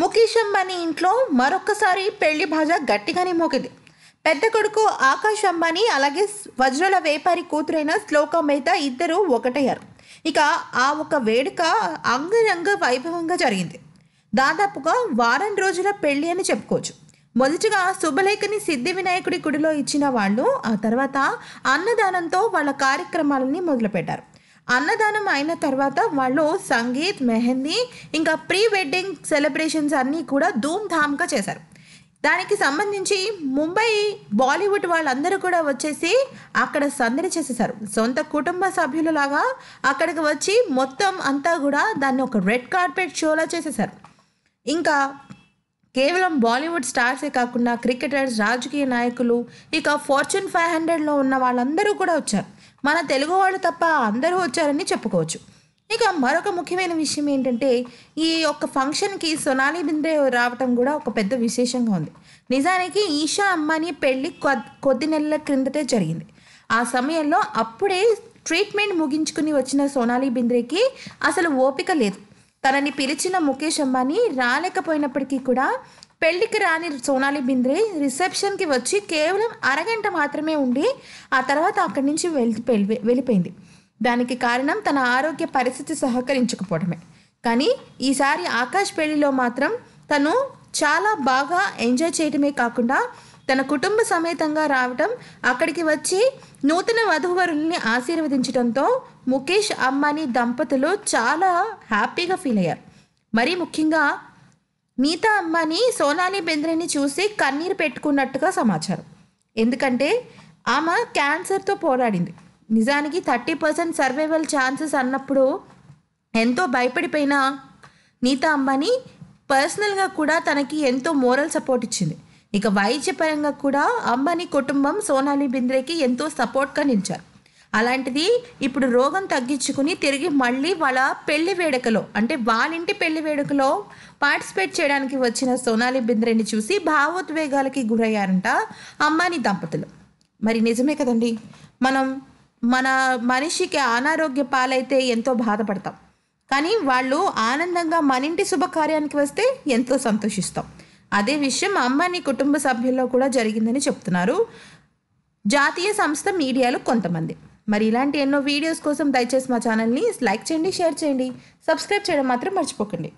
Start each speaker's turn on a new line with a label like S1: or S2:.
S1: ముఖేష్ అంబానీ ఇంట్లో మరొక్కసారి పెళ్ళి భాజ గట్టిగానే మోగింది పెద్ద కొడుకు ఆకాష్ అంబానీ అలాగే వజ్రాల వ్యాపారి కూతురైన శ్లోక మేహతా ఇద్దరు ఒకటయ్యారు. ఇక ఆ ఒక వేడుక అంగరంగ వైభవంగా జరిగింది. దాదాపుగా వారం రోజుల పెళ్ళి అని చెప్పుకోవచ్చు. మొదటిగా శుభలేఖని సిద్ధి వినాయకుడి గుడిలో ఇచ్చిన వాళ్ళు ఆ తర్వాత అన్నదానంతో వాళ్ళ కార్యక్రమాలని మొదలుపెట్టారు. అన్నదానం అయిన తర్వాత వాళ్ళు సంగీత్ మెహందీ ఇంకా ప్రీ వెడ్డింగ్ సెలబ్రేషన్స్ అన్నీ కూడా ధూమ్ ధామ్గా చేశారు. దానికి సంబంధించి ముంబై బాలీవుడ్ వాళ్ళందరూ కూడా వచ్చేసి అక్కడ సందడి చేసేసారు సొంత కుటుంబ సభ్యులలాగా అక్కడికి వచ్చి మొత్తం అంతా కూడా దాన్ని ఒక రెడ్ కార్పెట్ షోలా చేసేసారు ఇంకా కేవలం బాలీవుడ్ స్టార్సే కాకుండా క్రికెటర్స్ రాజకీయ నాయకులు ఇక ఫార్చ్యూన్ ఫైవ్ హండ్రెడ్లో ఉన్న వాళ్ళందరూ కూడా వచ్చారు. మన తెలుగు వాళ్ళు తప్ప అందరూ వచ్చారని చెప్పుకోవచ్చు. ఇక మరొక ముఖ్యమైన విషయం ఏంటంటే ఈ యొక్క ఫంక్షన్కి సొనాలి బింద్రే రావటం కూడా ఒక పెద్ద విశేషంగా ఉంది. నిజానికి ఈషా అమ్మాని పెళ్ళి కొద్ది నెలల క్రిందటే జరిగింది. ఆ సమయంలో అప్పుడే ట్రీట్మెంట్ ముగించుకుని వచ్చిన సోనాలి బింద్రేకి అసలు ఓపిక లేదు. తనని పిలిచిన ముఖేష్ అంబానీ రాలేకపోయినప్పటికీ కూడా పెళ్ళికి రాని సోనాలి బింద్రే రిసెప్షన్కి వచ్చి కేవలం అరగంట మాత్రమే ఉండి ఆ తర్వాత అక్కడి నుంచి వెళ్ళి వెళ్ళిపోయింది. దానికి కారణం తన ఆరోగ్య పరిస్థితి సహకరించకపోవడమే కానీ ఈసారి ఆకాష్ పెళ్ళిలో మాత్రం తను చాలా బాగా ఎంజాయ్ చేయడమే కాకుండా తన కుటుంబ సమేతంగా రావటం అక్కడికి వచ్చి నూతన వధూవరుల్ని ఆశీర్వదించడంతో ముఖేష్ అంబానీ దంపతులు చాలా హ్యాపీగా ఫీల్ అయ్యారు. మరీ ముఖ్యంగా నీతా అంబానీ సోనాలి బెంద్రేని చూసి కన్నీరు పెట్టుకున్నట్టుగా సమాచారం. ఎందుకంటే ఆమె క్యాన్సర్తో పోరాడింది. నిజానికి థర్టీ పర్సెంట్ సర్వైవల్ ఛాన్సెస్ అన్నప్పుడు ఎంతో భయపడిపోయిన నీతా అంబానీ పర్సనల్గా కూడా తనకి ఎంతో మోరల్ సపోర్ట్ ఇచ్చింది. ఇక వైద్యపరంగా కూడా అంబానీ కుటుంబం సోనాలి బింద్రేకి ఎంతో సపోర్ట్గా నిలిచారు. అలాంటిది ఇప్పుడు రోగం తగ్గించుకుని తిరిగి మళ్ళీ వాళ్ళ పెళ్ళి వేడుకలో అంటే వాళ్ళింటి పెళ్ళి వేడుకలో పార్టిసిపేట్ చేయడానికి వచ్చిన సోనాలి బింద్రేని చూసి భావోద్వేగాలకి గురయ్యారంట అమ్మాని దంపతులు. మరి నిజమే కదండి. మనం మన మనిషికి అనారోగ్య పాలైతే ఎంతో బాధపడతాం. కానీ వాళ్ళు ఆనందంగా మన ఇంటి శుభకార్యానికి వస్తే ఎంతో సంతోషిస్తాం. అదే విషయం అమ్మాని కుటుంబ సభ్యుల్లో కూడా జరిగిందని చెప్తున్నారు. జాతీయ సంస్థ మీడియాలో కొంతమంది. మరి ఇలాంటి ఎన్నో వీడియోస్ కోసం దయచేసి మా ఛానల్ని లైక్ చేయండి షేర్ చేయండి. సబ్స్క్రైబ్ చేయడం మాత్రం మర్చిపోకండి.